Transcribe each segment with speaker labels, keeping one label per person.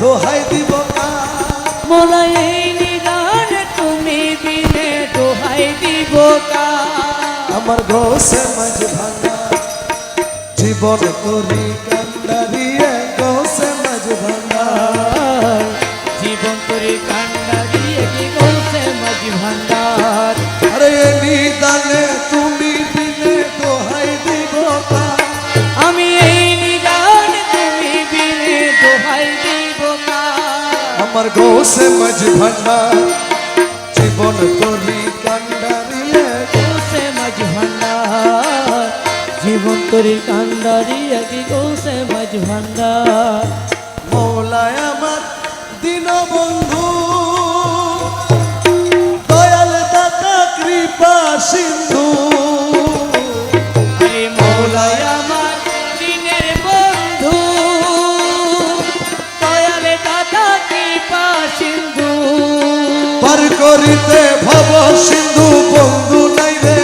Speaker 1: দোহাই দিব কা।
Speaker 2: এই নিদান তুমি বিনে দোহাই দিব
Speaker 1: আমার গোসে মাঝ ভাঙা জীবন করি আমার গোসে মাঝ ভাঙা জীবন করি কান্দারিয়ে
Speaker 2: গৌসে মাঝ ভান্ডার জীবন করে কান্ডারি কি গৌসে মাঝ ভান্ডার?
Speaker 1: মৌলায় আমার দিন বন্ধু করিতে ভব সিন্ধু বন্ধু নাই রে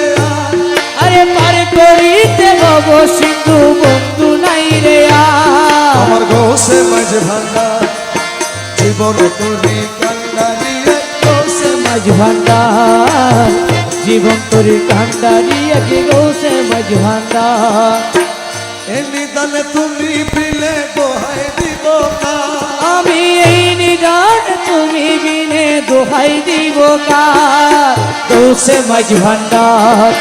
Speaker 1: আর।
Speaker 2: পার করিতে ভব সিন্ধু বন্ধু নাই রে
Speaker 1: আমার গোসে মাঝ ভাঙা জীবন করি কান্দারিয়ে গোসে
Speaker 2: মাঝ ভান্ডার জীবন তোর গৌসে মাঝ ভান্ডার
Speaker 1: এ নিদানে তুমি পিলে দোহাই
Speaker 2: দোহাই দিব কার? গৌসে মাঝ ভান্ডার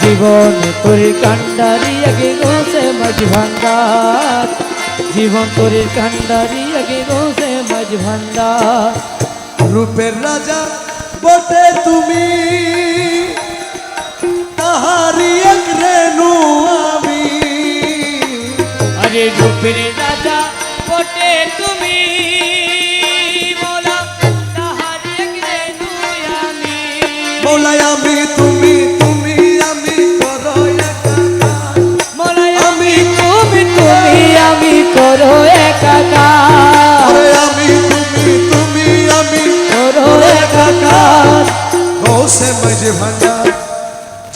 Speaker 2: জীবন তোর কান্ডারি একে গৌসে মাঝ ভান্ডার জীবন তোর কান্ডারি একে গৌসে মাঝ ভান্ডার
Speaker 1: রূপের রাজা বটে তুমি তাহারি এক রেণু আমি।
Speaker 2: আরে রূপের রাজা বটে তুমি
Speaker 1: মাঝে ভাঙা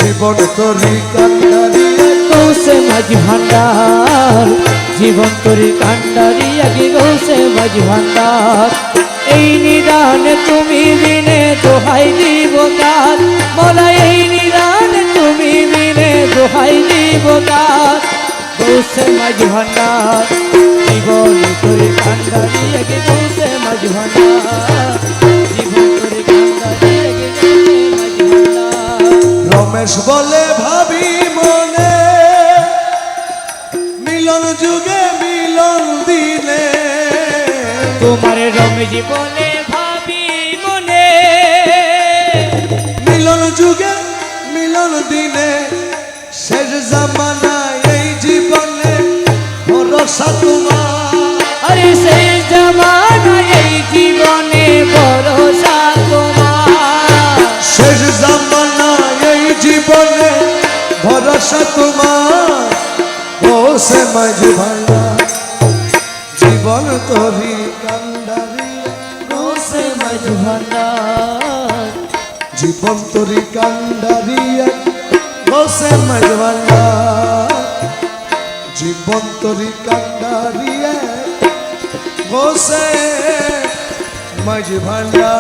Speaker 1: জীবন তরি কান্দারি
Speaker 2: গৌসে মাঝি ভান্ডার, জীবন তোর কান্ডারি আগে গৌসে মাঝি ভান্ডার, এই নিদান তুমি বিনে দোহাই দিব কার মোলা, এই নিদান তুমি বিনে দোহাই দিব কার গৌসে মাঝি ভান্ডার, জীবন তোর কান্ডারি আগে গৌসে মাঝি ভান্ডার, জীবন
Speaker 1: রমেশ বলে ভাবি মনে। মিলন যুগে মিলন দিনে।
Speaker 2: তোমার রমেজি বলে ভাবি মনে।
Speaker 1: মিলন যুগে মিলন দিনে। শেষ জামানায় এই জীবনে ভরসা তোমার।
Speaker 2: আরে সেই
Speaker 1: জীবনে ভরসা তোমার। ও সে মাঝে ভাঙা জীবন তরি কান্দারি ও সে
Speaker 2: মাঝ ভান্ডার
Speaker 1: জীবন তরি কান্দারি ও সে মাঝে ভাঙা জীবন তরি কান্দারি ও সে মাঝে ভাঙা